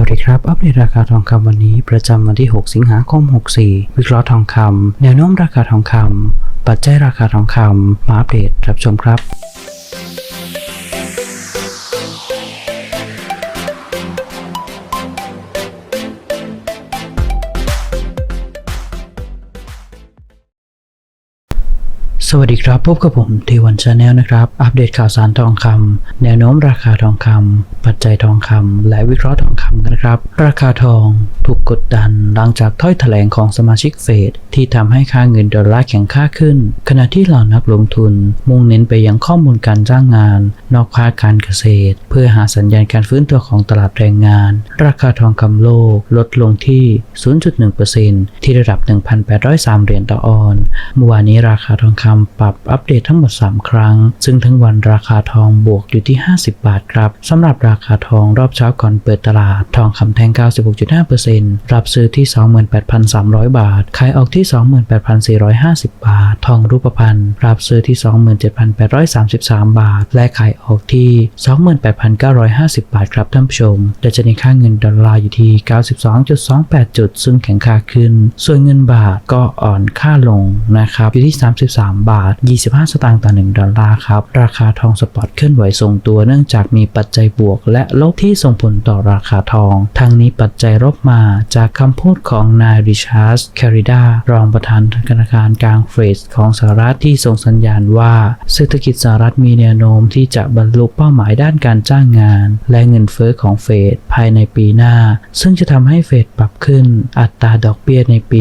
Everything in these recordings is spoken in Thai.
วัสดีครับ อัปเดตราคาทองคำวันนี้ประจำวันที่ 6 สิงหาคม 64 วิเคราะห์ทองคำแนวโน้มราคาทองคำปัจจัยราคาทองคำมาอัปเดตรับชมครับสวัสดีครับ พบกับผมทีวันชาแนลนะครับ อัปเดตข่าวสารทองคำแนวโน้มราคาทองคำปัจจัยทองคำและวิเคราะห์ทองคำกันะครับ ราคาทองถูกกดดันหลังจากถ้อยแถลงของสมาชิกเฟดที่ทำให้ค่าเงินดอลลาร์แข็งค่าขึ้น ขณะที่เหล่านักลงทุน มุ่งเน้นไปยังข้อมูลการจ้างงาน นอกภาคการเกษตร เพื่อหาสัญญาณการฟื้นตัวของตลาดแรงงาน ราคาทองคำโลกลดลงที่ 0.1%ที่ระดับ 1,803 เหรียญต่อออนเมื่อวานนี้ราคาทองคำปรับอัปเดตทั้งหมด 3 ครั้ง ซึ่งทั้งวันราคาทองบวกอยู่ที่ 50 บาทครับสำหรับราคาทองรอบเช้าก่อนเปิดตลาด ทองคำแท่ง 96.5%รับซื้อที่ 28,300 บาท ขายออกที่ 28,450 บาทท องรูปพรรณรับซื้อที่ 27,833 บาท และขายออกที่ 28,950 บาทครับท่านผู้ชมดัชนีค่าเงินดอลลาร์อยู่ที่ 92.28 จุด ซึ่งแข็งค่าขึ้น ส่วนเงินบาทก็อ่อนค่าลงนะครับอยู่ที่ 33 บาท 25 สตางค์ต่อ 1 ดอลลาร์ครับ ราคาทองสปอตเคลื่อนไหวทรงตัวเนื่องจากมีปัจจัยบวก และลบที่ส่งผลต่อราคาทองทั้งนี้ปัจจัยลบมาจากคำพูดของนายริชาร์ดแคริดารองประธานธนาคารกลางเฟดของของสหรัฐที่ส่งสัญญาณว่า เศรษฐกิจสหรัฐมีแนวโน้มที่จะบรรลุเป้าหมายด้านการจ้างงาน และเงินเฟ้อของเฟดภายในปีหน้า ซึ่งจะทำให้เฟดปรับขึ้น อัตราดอกเบี้ยในปี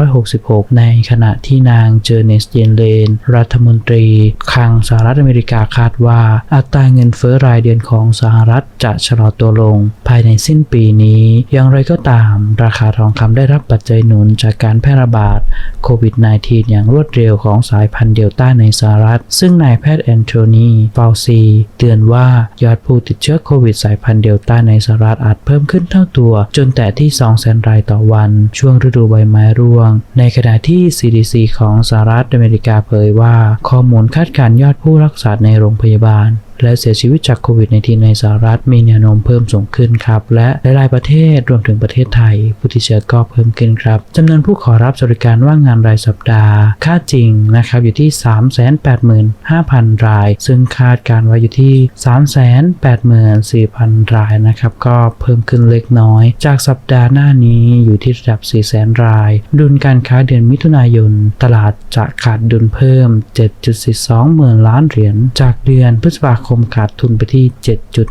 2566 ในขณะที่นางเจอเนสเยนเลน รัฐมนตรีคลังสหรัฐอเมริกาคาดว่า อัตราเงินเฟ้อรายเดือนของสหรัฐจะชะลอตัวลง ภายในสิ้นปีนี้ อย่างไรก็ตาม ราคาทองคำได้รับปัจจัยหนุนจากการแพร่ระบาดโควิด -19 อย่างรวดดเร็วของสายพันธุ์เดลต้าในสหรัฐ ซึ่งนายแพทย์แอนโทนีฟาวซี เตือนว่ายอดผู้ติดเชื้อโควิดสายพันธุ์เดลต้าในสหรัฐอาจเพิ่มขึ้นเท่าตัว จนแต่ที่ 200,000 รายต่อวัน ช่วงฤดูใบไม้ร่วง ในขณะที่ CDC ของสหรัฐอเมริกาเผยว่า ข้อมูลคาดการณ์ยอดผู้รักษาในโรงพยาบาล และเสียชีวิตจากโควิด -19 ในสหรัฐมีแนวโน้มเพิ่มสูงขึ้นครับ และหลายๆประเทศรวมถึงประเทศไทย ผู้ติดเชื้อก็เพิ่มขึ้นครับจำนวนผู้ขอรับสวัสดิการว่างงานรายสัปดาห์ ค่าจริงนะครับอยู่ที่ 385,000 ราย ซึ่งคาดการไว้อยู่ที่ 384,000 รายนะครับก็เพิ่มขึ้นเล็กน้อย จากสัปดาห์หน้านี้อยู่ที่ระดับ 400,000 ราย ดุลการค้าเดือนมิถุนายน ตลาดจะขาดดุลเพิ่ม 7.42หมื่นล้านเหรียญจากเดือนพฤษภาคมขาดทุนไปที่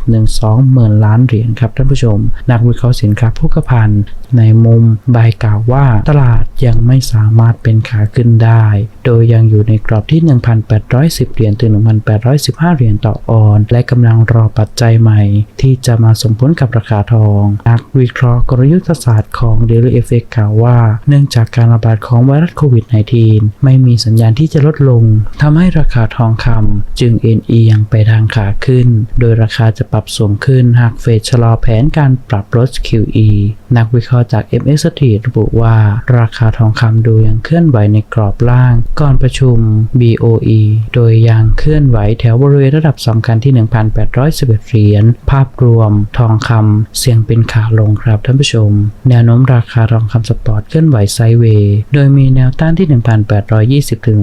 7.12 หมื่นล้านเหรียญครับท่านผู้ชม นักวิเคราะห์สินค้าโภคภัณฑ์ในมุมบายกล่าวว่าตลาดยังไม่สามารถเป็นขาขึ้นได้ โดยยังอยู่ในกรอบที่ 1,810 เหรียญถึง 1,815 เหรียญต่อออน และกำลังรอปัจจัยใหม่ ที่จะมาส่งผลกับราคาทอง นักวิเคราะห์กลยุทธศาสตร์ของ Daily FX กล่าวว่า เนื่องจากการระบาดของไวรัสโควิด -19 ไม่มีสัญญาณที่จะลดลงทำให้ราคาทองคำจึงเอ็นเอียงไปทางขาขึ้น โดยราคาจะปรับสูงขึ้นหากเฟดชะลอแผนการปรับลด QE นักวิเคราะห์จาก MS Street ระบุว่า ราคาทองคำดูยังเคลื่อนไหวในกรอบล่าง ก่อนประชุม BOE โดยยังเคลื่อนไหวแถวบริเวณระดับสำคัญที่ 1,811 เหรียญ ภาพรวม ทองคำเสี่ยงเป็นขาลงครับท่านผู้ชม แนวโน้มราคาทองคำสปอร์ตเคลื่อนไหวไซด์เวย์ โดยมีแนวต้านที่ 1,820ถึง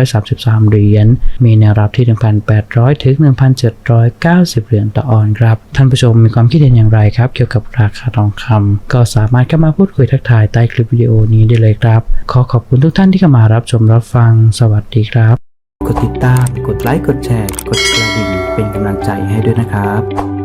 1,833 เหรียญ มีแนวรับที่ 1,800ถึง1,790 เหรียญต่อออนครับ ท่านผู้ชมมีความคิดเห็นอย่างไรครับ เกี่ยวกับราคาทองคำก็สามารถเข้ามาพูดคุยทักทายใต้คลิปวิดีโอนี้ได้เลยครับ ขอขอบคุณทุกท่านที่เข้ามารับชมรับฟังสวัสดีครับ กดติดตาม กดไลค์ กดแชร์ กดกระดิ่ง เป็นกำลังใจให้ด้วยนะครับ